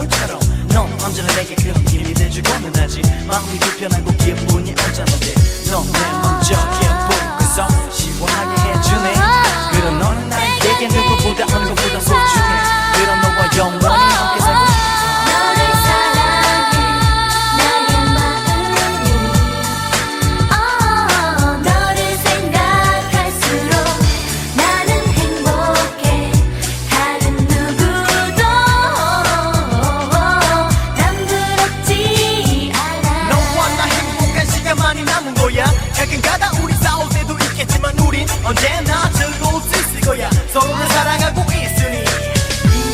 거울처럼 넌 언제나 내게 그런 힘이 돼주고 난하지. 마음이 불편하고 기분이 없잖아데. 넌내 먼저 예쁘고서 시원하게 해주네. 그런 너는 나에게 누구보다 어느 것보다 가끔가다. 우리 싸울 때도 있겠지만 우린 언제나